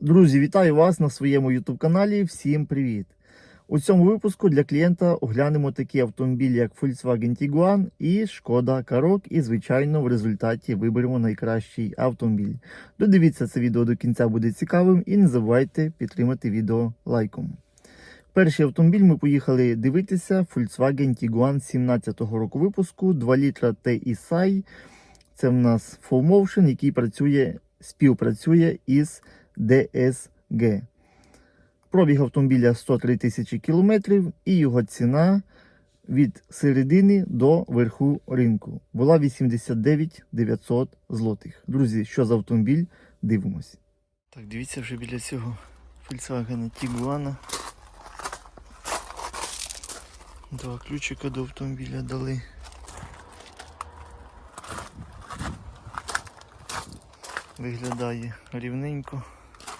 Друзі, вітаю вас на своєму YouTube каналі. Всім привіт! У цьому випуску для клієнта оглянемо такі автомобілі, як Volkswagen Tiguan і Шкода Karoq. І, звичайно, в результаті виберемо найкращий автомобіль. Додивіться це відео до кінця буде цікавим і не забувайте підтримати відео лайком. Перший автомобіль ми поїхали дивитися Volkswagen Tiguan 17-го року випуску 2 літра TSI. Це в нас Full Motion, який працює, співпрацює із DSG. Пробіг автомобіля 103 тисячі кілометрів і його ціна від середини до верху ринку була 89 900 злотих. Друзі, що за автомобіль? Дивимось. Так, дивіться вже біля цього Volkswagen Tiguan. Два ключика до автомобіля дали. Виглядає рівненько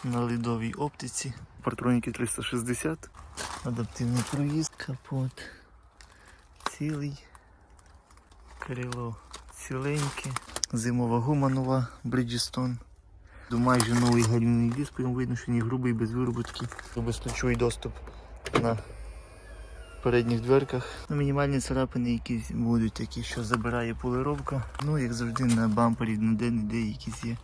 на ледовій оптиці. Партроніки 360, адаптивний проїзд, капот цілий, крило ціленьке, зимова гума нова Bridgestone. До майже новий гальмівний диск, прям видно, що не грубий, без вироботки. Безключовий доступ на передніх дверках. Ну, мінімальні царапини якісь будуть такі, що забирає полировка. Ну, як завжди, на бампері на де-не-де якісь є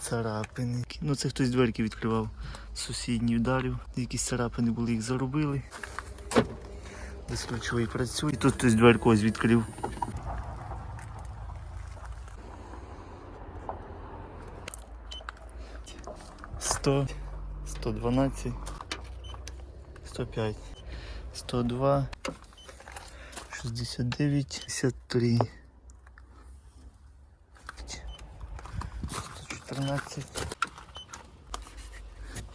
царапини. Ну це хтось дверки відкривав сусідній вдарив. Якісь царапини були, їх заробили. Безключовий працює. І тут хтось дверку ось відкрив. Сто, сто дванадцять, сто п'ять, сто два, шістдесят дев'ять, шістдесят три. 114.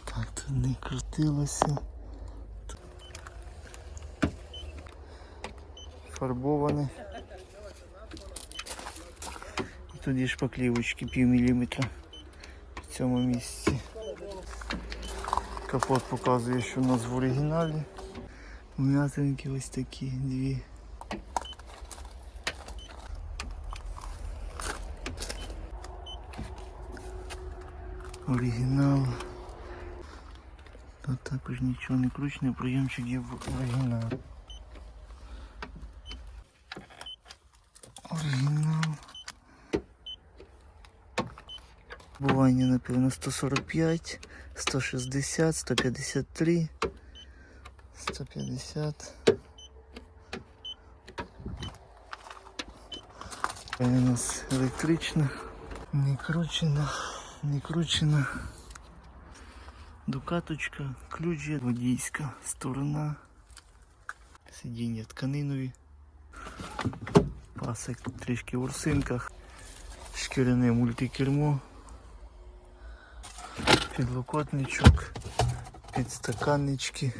Так, тут не крутилося. Фарбоване. І тут є шпаклівочки пів міліметра в цьому місці. Капот показує, що у нас в оригіналі. Вм'ятинки ось такі дві. Оригінал. Тут також нічого не кручене, проємчик є в оригінал. Оригінал. Бування, напевно, 145, 160, 153, 150. Це у нас електрична, не кручена Не кручена. Дукаточка, ключ є, водійська сторона, сидіння тканинові, пасик трішки в урсинках, шкіряне мультикермо, підлокотничок, підстаканнички.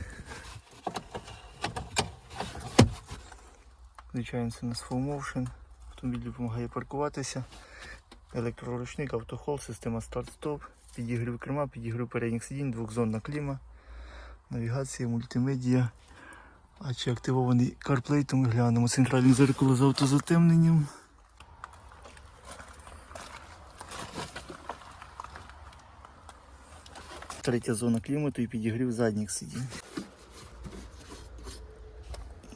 Звичайно, це у нас full автомобіль допомагає паркуватися. Електроручник, автохол, система старт-стоп, підігрів керма, підігрів передніх сидінь, двохзонна кліма, навігація, мультимедіа. А чи активований CarPlay, то ми глянемо. Центральне зеркало з автозатемненням. Третя зона клімату і підігрів задніх сидінь.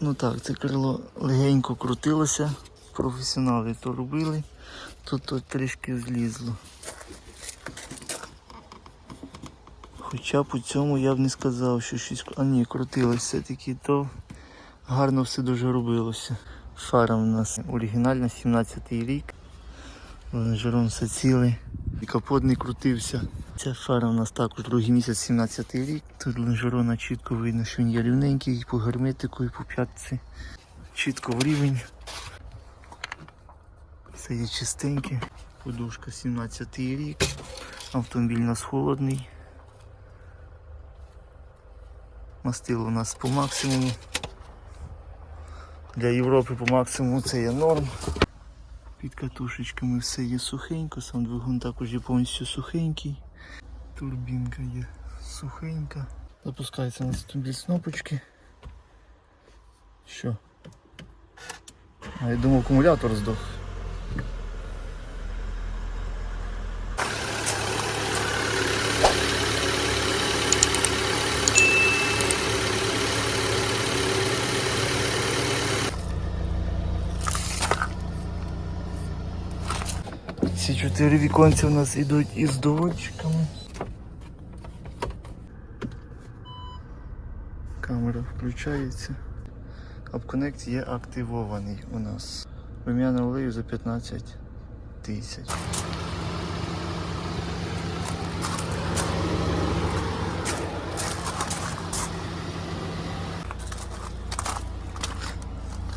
Ну так, це крило легенько крутилося. Професіонали то робили. Тут, тут трішки злізло. Хоча по цьому я б не сказав, що щось... А ні, крутилося все-таки, то гарно все дуже робилося. Фара в нас оригінальна, 17-й рік. Лонжерон все цілий. І капот не крутився. Ця фара у нас також другий місяць, 17-й рік. Тут лонжерона чітко видно, що він є рівненький, і по герметику, і по п'ятці. Чітко в рівень. Все є чистеньке. Подушка 17 рік. Автомобіль у нас холодний. Мастило у нас по максимуму. Для Європи по максимуму це є норм. Під катушечками все є сухенько, сам двигун також є повністю сухенький. Турбінка є сухенька. Запускається у нас автомобіль з кнопочки. Що? А я думав акумулятор здох. Ці чотири віконця у нас йдуть із доводчиками. Камера включається. Апконект є активований у нас. Вим'яна олею за 15 тисяч.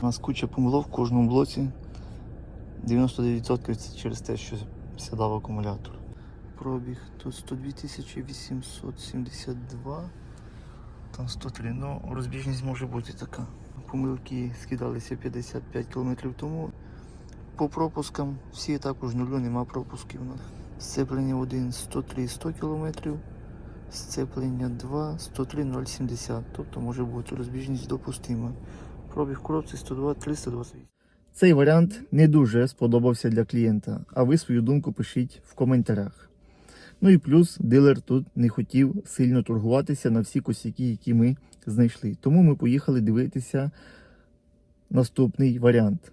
У нас куча помилок в кожному блоці. 99% це через те, що сідав акумулятор. Пробіг тут 102 872, там 103. Ну, розбіжність може бути така. Помилки скидалися 55 км тому. По пропускам всі також нулю, нема пропусків. Сцеплення 1 103 100 км, сцеплення 2 103 070. Тобто може бути розбіжність допустима. Пробіг коробці 102 328. Цей варіант не дуже сподобався для клієнта, а ви свою думку пишіть в коментарях. Ну і плюс дилер тут не хотів сильно торгуватися на всі косяки, які ми знайшли. Тому ми поїхали дивитися наступний варіант.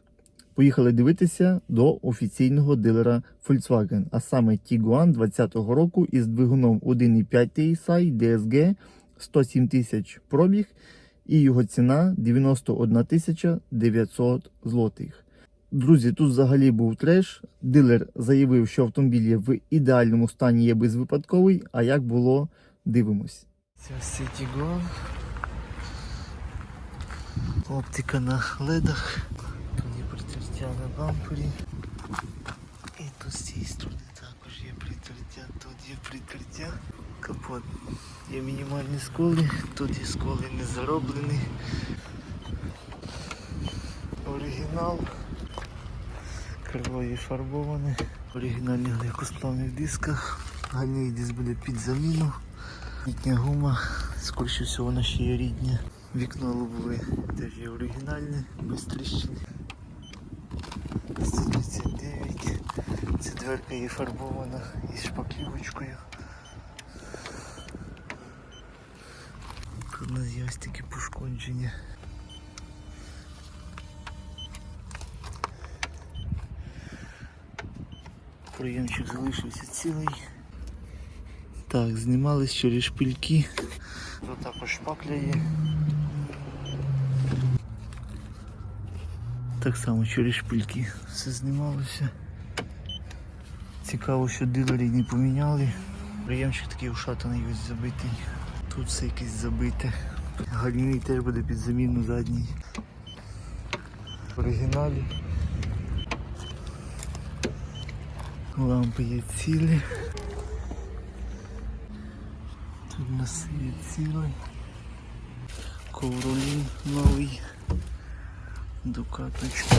Поїхали дивитися до офіційного дилера Volkswagen, а саме Tiguan 2020 року із двигуном 1.5 TSI DSG 107 тисяч пробіг і його ціна 91 900 злотих. Друзі, тут взагалі був треш. Дилер заявив, що автомобіль є в ідеальному стані є безвипадковий, а як було, дивимось. Це Tiguan. Оптика на ледах. Тут є притертя на бампері. І тут з цієї сторони також є притертя, тут є притертя. Капот. Є мінімальні сколи, тут є сколи не зароблені. Оригінал. Крило є фарбоване. Оригінальні легкосплавні в дисках. Гальний диск буде під заміну. Літня гума, скоріше всього вона ще є рідня. Вікно лобове теж є оригінальне, без тріщин. 139. Ця дверка є фарбована із шпаклівочкою. Такі пошкодження. Проємчик залишився цілий. Так, знімались через шпильки. Тут також шпакля є. Так само через шпильки все знімалося. Цікаво, що дилері не поміняли. Приємчик такий ушатаний ось забитий. Тут все якесь забите. Гальмівний теж буде під заміну задній. В оригіналі. Лампи є цілі. Тут у нас є цілий. Ковролін новий. Дукаточка.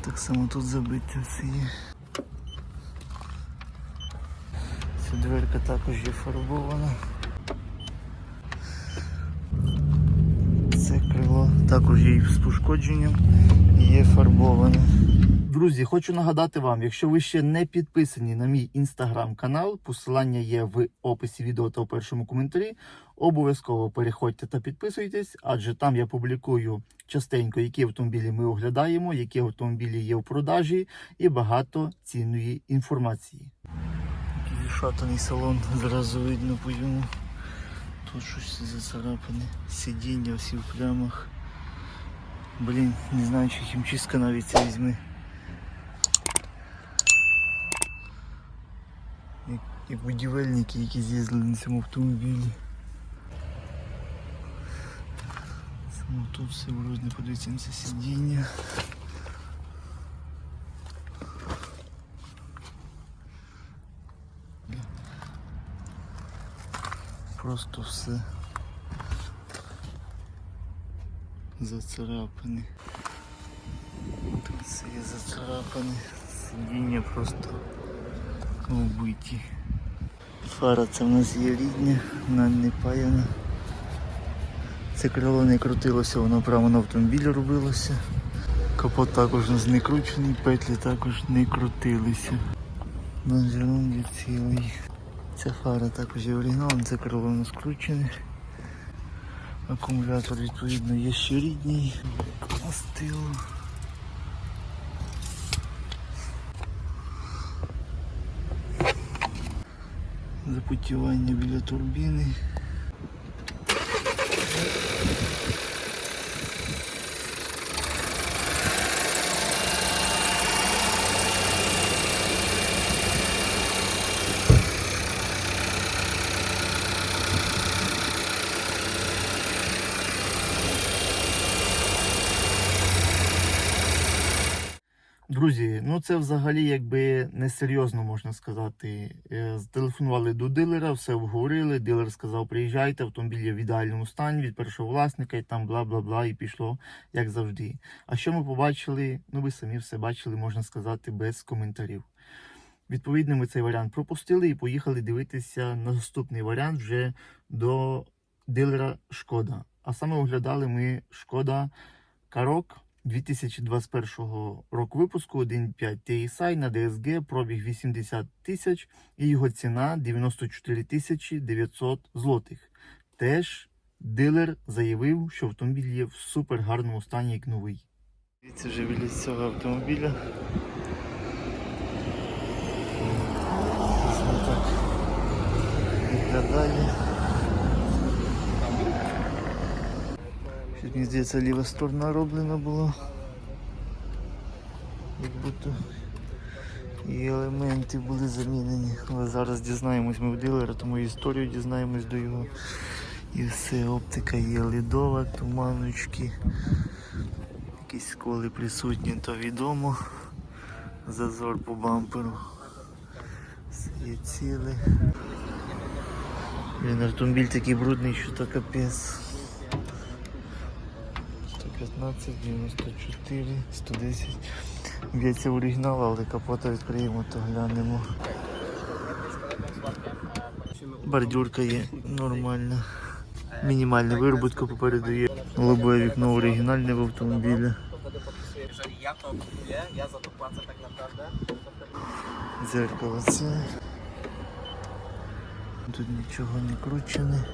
Так само тут забите все є. Ця дверка також є фарбована. Це крило також є з пошкодженням і є фарбоване. Друзі, хочу нагадати вам, якщо ви ще не підписані на мій інстаграм-канал, посилання є в описі відео та у першому коментарі. Обов'язково переходьте та підписуйтесь, адже там я публікую частенько, які автомобілі ми оглядаємо, які автомобілі є в продажі і багато цінної інформації. Такий зашатаний салон, зразу видно по ньому. Тут щось зацарапане. Сидіння всі в плямах. Блін, не знаю, чи хімчистка навіть це візьме. Як, як будівельники, які з'їздили на цьому автомобілі. Само тут все вроде, подивіться на сидіння. Просто все зацарапане. Тут все є зацарапане. Сидіння просто вбиті. Фара це в нас є рідня, вона не паяна. Це крило не крутилося, воно прямо на автомобілі робилося. Капот також у не кручений, петлі також не крутилися. Лонжерон є цілий. Ця фара також є оригінал, це крило скручене. Акумулятор відповідно є ще рідний, Мастило. Запутівання біля турбіни. Це взагалі якби несерйозно можна сказати. Е, Зателефонували до дилера, все обговорили. Дилер сказав, приїжджайте, автомобіль є в ідеальному стані від першого власника, і там бла бла бла, і пішло як завжди. А що ми побачили? Ну ви самі все бачили, можна сказати, без коментарів. Відповідно, ми цей варіант пропустили і поїхали дивитися на наступний варіант вже до дилера Шкода. А саме оглядали ми Шкода Карок 2021 року випуску 1.5 TSI на DSG, пробіг 80 тисяч і його ціна 94 тисячі 900 злотих. Теж дилер заявив, що автомобіль є в супер гарному стані як новий. Вже біля цього автомобіля. Ось виглядає. Щось мені здається, ліва сторона роблена була. Як будто і елементи були замінені. Але зараз дізнаємось ми в дилера, тому історію дізнаємось до його. І все, оптика є лідова, туманочки. Якісь сколи присутні, то відомо. Зазор по бамперу. Все є ціле. Блін, автомобіль такий брудний, що то капець. 115, 94, 110. Б'ється оригінал, але капота відкриємо, то глянемо. Бордюрка є нормальна. Мінімальна вироботка попереду є. Лобове вікно оригінальне в автомобілі. Дзеркало це. Тут нічого не кручене.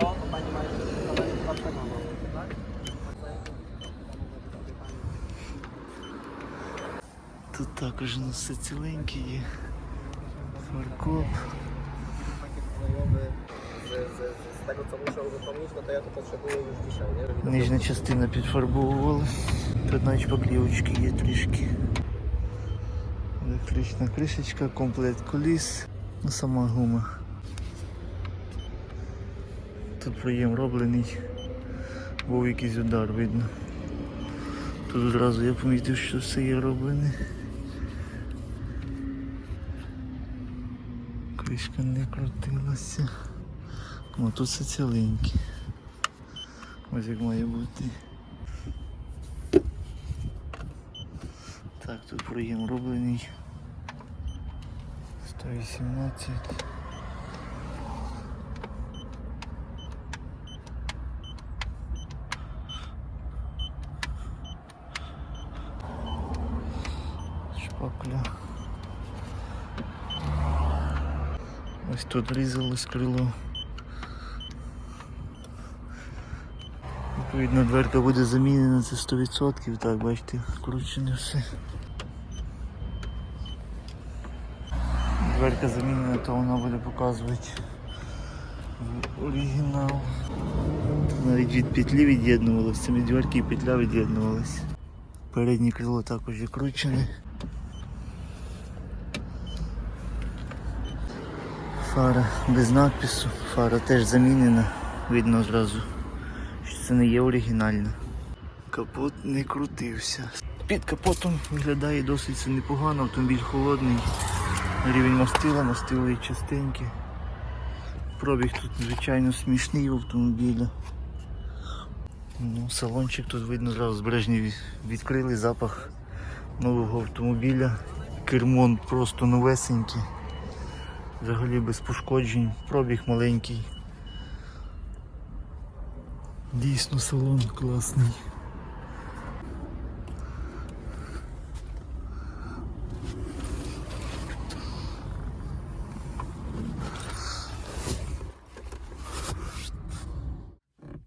To, to pani ma jeszcze zadanie czwartego, no, tak? Тут також ну, все ціленьке є. Фаркоп. Нижня частина підфарбовувалась. Тут навіть поклівочки є трішки. Електрична кришечка, комплект коліс, сама гума. Тут проєм роблений, був якийсь удар видно. Тут одразу я помітив, що все є роблене. Кришка не крутилася. О, тут все ціленьке. Ось як має бути. Так, тут проєм роблений. 118. Шпакля. Ось тут різалось крило. Відповідно, дверка буде замінена це 100%, так, бачите, вкручене все. Дверка замінена, то вона буде показувати оригінал. Навіть від петлі від'єднувалося, самі дверки і петля від'єднувалися. Переднє крило також є Фара без надпису, фара теж замінена, видно зразу що це не є оригінальна. Капот не крутився. Під капотом виглядає досить це непогано, автомобіль холодний. Рівень мастила, мастило і частеньке. Пробіг тут, звичайно, смішний в автомобіля. Ну, салончик тут видно зразу збережні відкрили запах нового автомобіля. Кермон просто новесенький. Взагалі без пошкоджень. Пробіг маленький. Дійсно салон класний.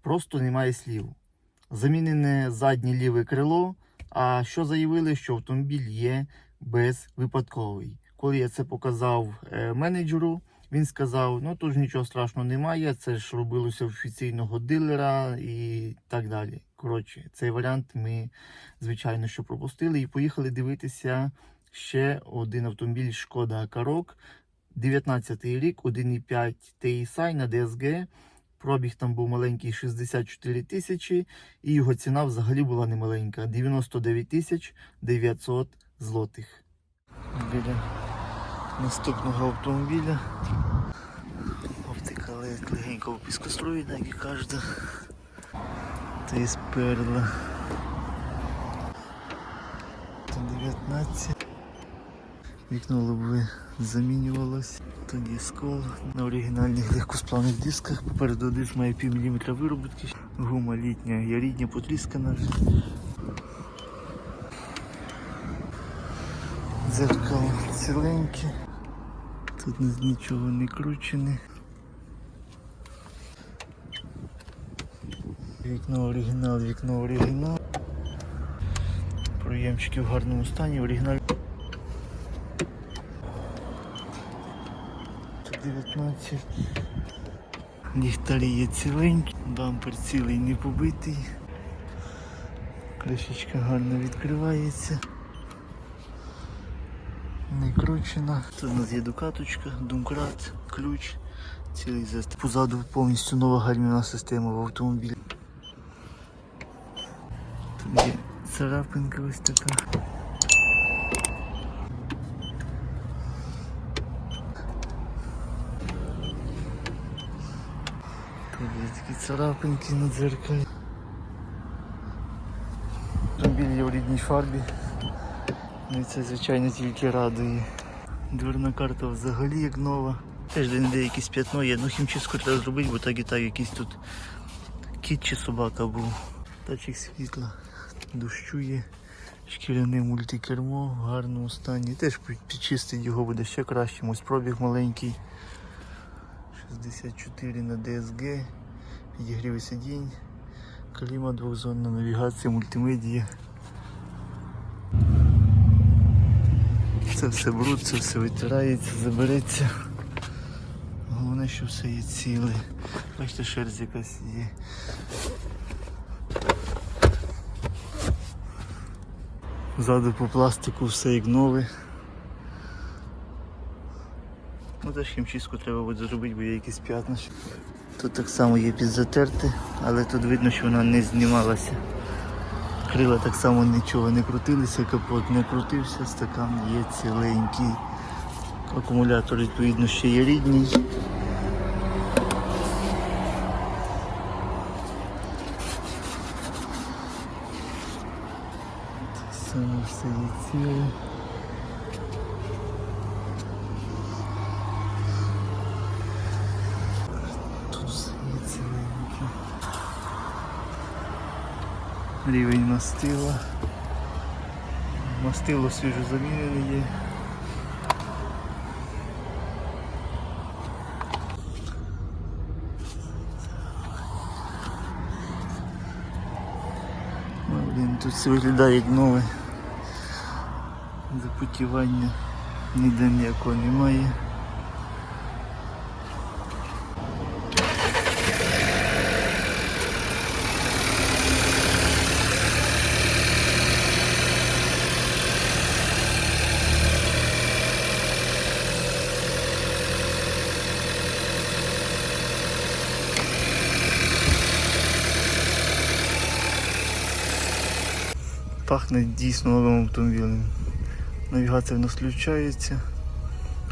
Просто немає слів. Замінене заднє ліве крило. А що заявили, що автомобіль є безвипадковий. Коли я це показав е, менеджеру, він сказав: ну тут ж нічого страшного немає, це ж робилося офіційного дилера і так далі. Коротше, цей варіант ми, звичайно, що пропустили і поїхали дивитися ще один автомобіль Шкода Карок. 19 рік, 1,5 TSI на DSG. Пробіг там був маленький 64 тисячі, і його ціна взагалі була немаленька 99 тисяч 900 злотих. Наступного автомобіля. Оптика легенько піскоструєна, як і кажете. Та із перла. Та 19. Вікно лобове замінювалось. Тоді скол на оригінальних легкосплавних дисках. Попереду диск має пів міліметра виробітки. Гума літня, я рідня потріскана. Дзеркало ціленьке. Тут нічого не кручене. Вікно оригінал, вікно оригінал. Проємчики в гарному стані, оригінал. Тут 19. Ліхтарі є ціленькі, бампер цілий не побитий. Кришечка гарно відкривається. Не кручена. У нас є дукаточка, думкрат, ключ, цілий зест. Позаду повністю нова гальмівна система в автомобілі. Тут є царапинка ось така. Тут є такі царапинки на дзеркалі. Автомобіль є в рідній фарбі. Ну і це звичайно тільки радує. Дверна карта взагалі як нова. Теж де якесь п'ятно є, ну хімчистку треба зробити, бо так і так якийсь тут кіт чи собака був. Датчик світла дощує, шкіряне мультикермо в гарному стані. Теж підчистить його буде ще краще. Ось пробіг маленький. 64 на DSG, підігрів сидінь, кліма двохзонна навігація, мультимедія. Це все це все витирається, забереться. Головне, що все є ціле. Бачите, шерсть якась є. Ззаду по пластику все як нове. Ну теж хімчистку треба буде зробити, бо є якісь п'ятна. Тут так само є підзатерти, але тут видно, що вона не знімалася. Крила так само нічого не крутилися, капот не крутився, стакан є ціленький. Акумулятор відповідно ще є рідний. Само все є ціле. Тут все є ціленьке. Рівень мастила. Мастило свіжо замінене є. Блін, тут все виглядає як нове. Запотівання ніде ніякого немає. Пахне дійсно новим автомобілем. Навігація в нас включається.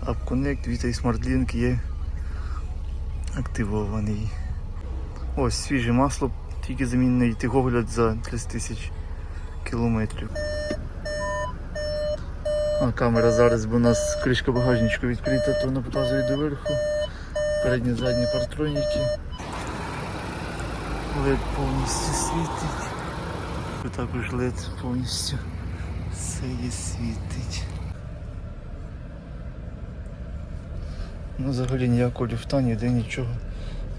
App Connect, Vita і SmartLink є активований. Ось свіже масло, тільки замінений тихогляд за 30 тисяч кілометрів. А камера зараз, бо у нас кришка багажничка відкрита, то вона показує доверху. Передні задні партроніки. LED повністю світить. Також LED повністю все є світить. Ну взагалі ніякого люфта, ніде нічого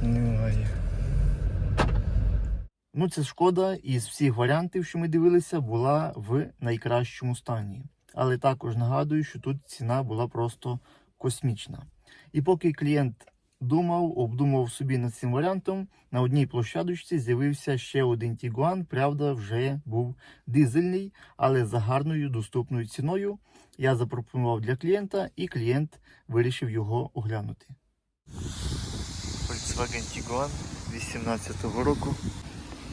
немає. Ну, це шкода із всіх варіантів, що ми дивилися, була в найкращому стані. Але також нагадую, що тут ціна була просто космічна. І поки клієнт думав, обдумував собі над цим варіантом, на одній площадочці з'явився ще один Тігуан. Правда, вже був дизельний, але за гарною доступною ціною. Я запропонував для клієнта, і клієнт вирішив його оглянути. Volkswagen Tiguan 18-го року.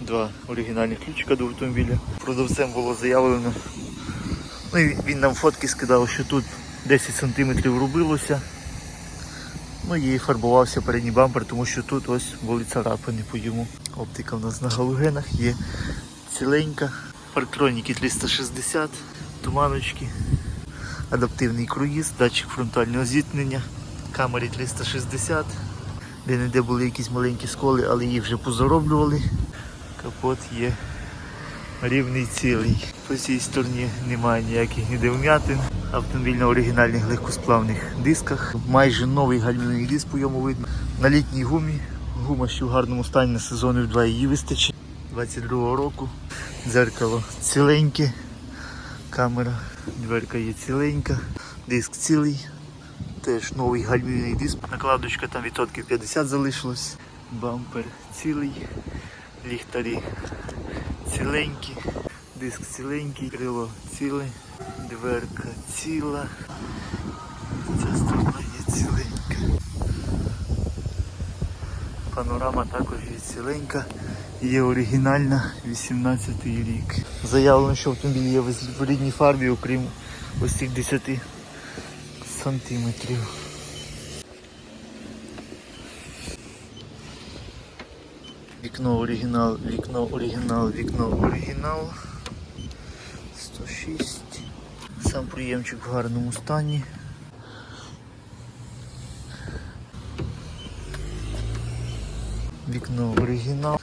Два оригінальних ключика до автомобіля. Продавцем було заявлено. Ну він нам фотки скидав, що тут 10 см рубилося. Ну і фарбувався передній бампер, тому що тут ось були царапини по йому. Оптика в нас на галогенах є ціленька. Парктроніки 360, туманочки, адаптивний круїз, датчик фронтального зіткнення, камері 360, де не де були якісь маленькі сколи, але їх вже позароблювали. Капот є рівний цілий. По цій стороні немає ніяких ніде вм'ятин. Автомобіль на оригінальних легкосплавних дисках. Майже новий гальмівний диск по йому видно. На літній гумі. Гума ще в гарному стані на сезонів 2 її вистачить. 22-го року. Дзеркало ціленьке. Камера, дверка є ціленька. Диск цілий. Теж новий гальмівний диск. Накладочка там відсотків 50 залишилось. Бампер цілий. Ліхтарі ціленькі. Диск ціленький, крило ціле, дверка ціла. Ця сторона є ціленька. Панорама також є ціленька. Є оригінальна 18 рік. Заявлено, що автомобіль є в рідній фарбі, окрім ось цих 10 сантиметрів. Вікно оригінал, вікно оригінал, вікно оригінал. 106. Сам приємчик в гарному стані. Вікно оригінал.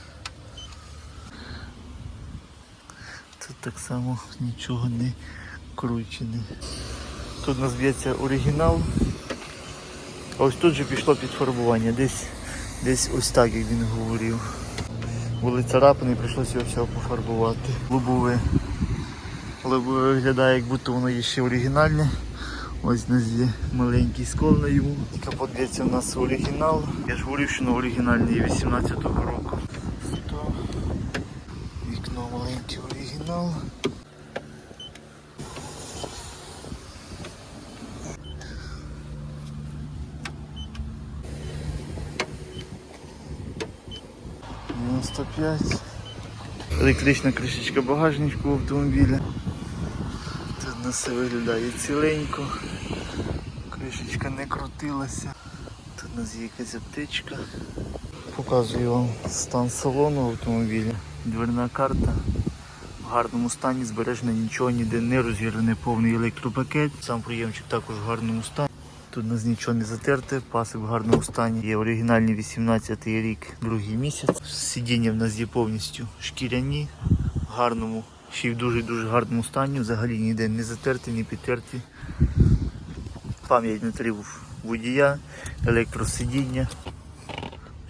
Тут так само нічого не кручене. Тут у нас б'ється оригінал. А ось тут же пішло підфарбування. Десь, десь ось так, як він говорив. Були царапини, прийшлося його всього пофарбувати. Лобове. Лобове виглядає, як будто воно є ще оригінальне. Ось у нас є маленький скол на йому. Капот б'ється у нас оригінал. Я ж говорив, що на оригінальний є 18-го року. 100. Вікно маленький оригінал. Електрична кришечка багажничку автомобіля. Все виглядає ціленько. Кришечка не крутилася. Тут у нас є якась аптечка. Показую вам стан салону автомобіля. Дверна карта. В гарному стані збережено нічого ніде не розірваний повний електропакет. Сам приємчик також в гарному стані. Тут у нас нічого не затерте, пасик в гарному стані. Є оригінальний 18 рік, другий місяць. Сидіння в нас є повністю шкіряні, в гарному, ще й в дуже-дуже гарному стані. Взагалі ніде не затерті, не підтерті. Пам'ять метрів водія, електросидіння.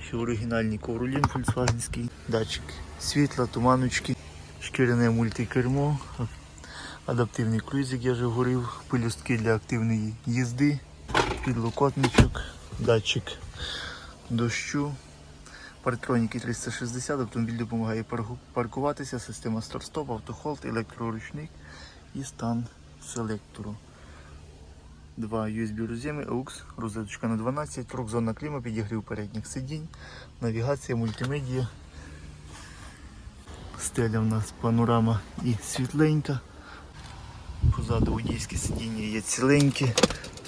Ще оригінальний ковролін фольксвагенський, датчик світла, туманочки, шкіряне мультикермо, адаптивний круїз, я вже говорив, пелюстки для активної їзди підлокотничок, датчик дощу, парктроніки 360, автомобіль допомагає паркуватися, система старт-стоп, автохолд, електроручник і стан селектору. Два USB роз'єми, AUX, розеточка на 12, рук зона кліма, підігрів передніх сидінь, навігація, мультимедія. Стеля в нас панорама і світленька. Позаду водійське сидіння є ціленьке,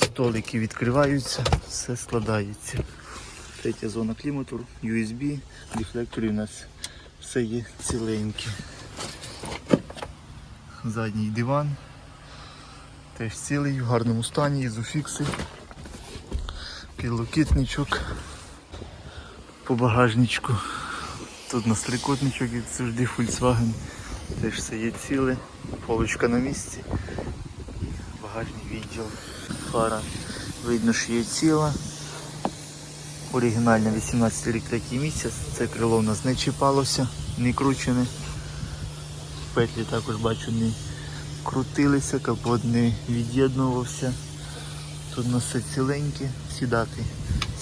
столики відкриваються, все складається. Третя зона клімату, USB, дефлектори у нас все є ціленьке. Задній диван. Теж цілий, в гарному стані, ізофікси, підлокітничок по багажничку. Тут нас трикутничок, як завжди Volkswagen. Теж все є ціле, полочка на місці багажний відділ. Фара видно, що є ціла. Оригінальна 18 рік третій місяць. Це крило в нас не чіпалося. не кручене. Петлі також бачу не крутилися, капот не від'єднувався. Тут у нас все ціленьке, всі дати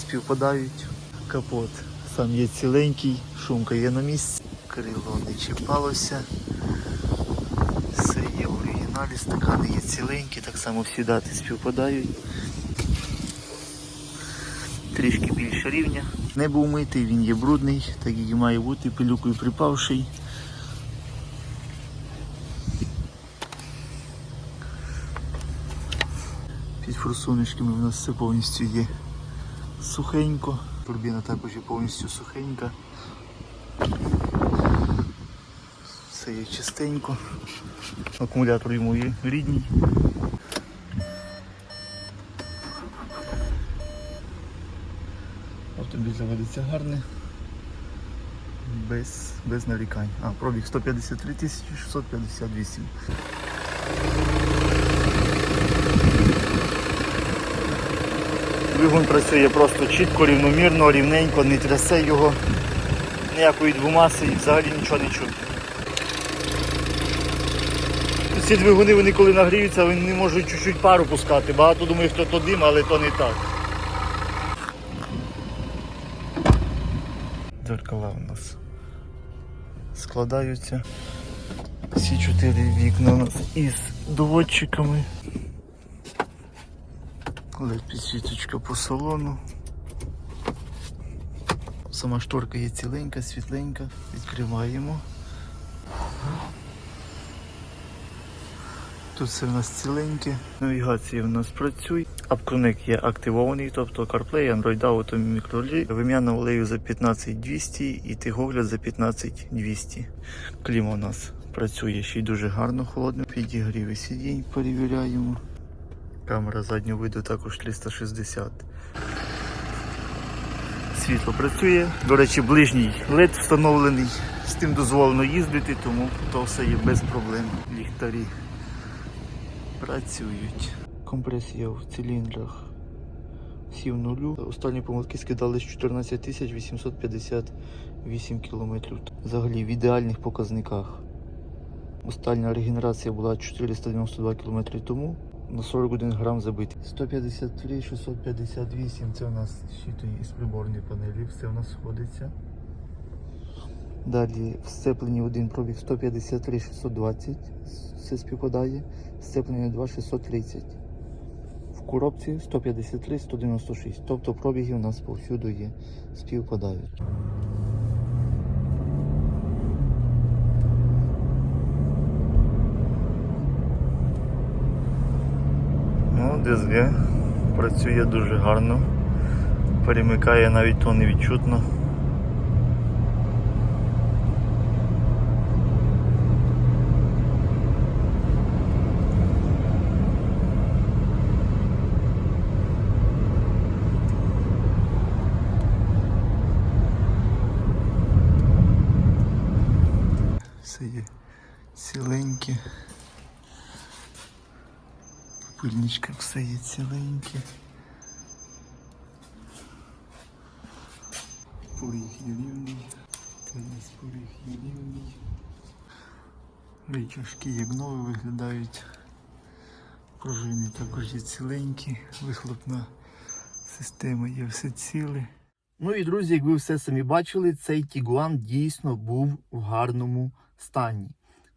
співпадають. Капот сам є ціленький, шумка є на місці, крило не чіпалося. Все є в оригіналі, стакани є ціленькі, так само всі дати співпадають. Трішки більше рівня. Не був митий, він є брудний, так як і має бути, пилюкою припавший. Під форсуночками в нас все повністю є сухенько. Турбіна також є повністю сухенька. Все є чистенько. Акумулятор йому є рідній. Автомобіль заводиться гарний. Без, без нарікань. А, пробіг 153 658. Двигун працює просто чітко, рівномірно, рівненько, не трясе його, ніякої двомаси і взагалі нічого не чути. Ці двигуни вони коли нагріються, вони не можуть чуть-чуть пару пускати. Багато думаю, хто то дим, але то не так. Дзеркала у нас складаються. Всі чотири вікна у нас із доводчиками. Підсвіточка по салону. Сама шторка є ціленька, світленька. Відкриваємо. Тут все в нас ціленьке. Навігація в нас працює. Апконек є активований, тобто CarPlay, Android Auto, мікролі. Вим'яна олею за 15200 і тиговгляд за 15200. Кліма у нас працює ще й дуже гарно, холодно. Підігріви сидінь перевіряємо. Камера заднього виду також 360. Світло працює. До речі, ближній LED встановлений. З тим дозволено їздити, тому то все є без проблем. Ліхтарі працюють. Компресія в циліндрах всі в нулю. Останні помилки скидались 14 858 км. Взагалі в ідеальних показниках. Остання регенерація була 492 км тому. На 41 грам забитий. 153, 658 це у нас щитує із приборної панелі, все у нас сходиться. Далі сцеплені один пробіг 153, 620, все співпадає. Сцеплення 2, 630. Коробці 153, 196. Тобто пробіги у нас повсюду є, співпадають. Ну, ДСГ працює дуже гарно. Перемикає навіть то невідчутно. Все є ціленьке. Пильничка все є ціленьке. Поріг є рівний. Теніс поріг є рівний. Витяжки як нові виглядають. Пружини також є ціленькі. Вихлопна система є все ціле. Ну і друзі, як ви все самі бачили, цей Тігуан дійсно був в гарному стані.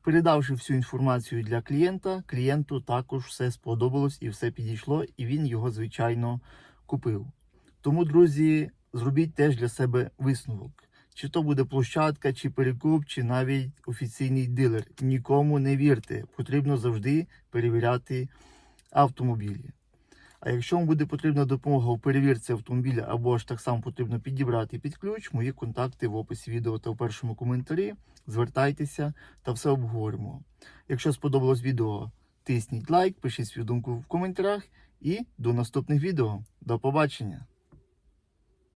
Передавши всю інформацію для клієнта, клієнту також все сподобалось і все підійшло, і він його, звичайно, купив. Тому, друзі, зробіть теж для себе висновок. Чи то буде площадка, чи перекуп, чи навіть офіційний дилер. Нікому не вірте. Потрібно завжди перевіряти автомобілі. А якщо вам буде потрібна допомога у перевірці автомобіля або ж так само потрібно підібрати під ключ, мої контакти в описі відео та в першому коментарі. Звертайтеся та все обговоримо. Якщо сподобалось відео, тисніть лайк, пишіть свою думку в коментарях і до наступних відео. До побачення!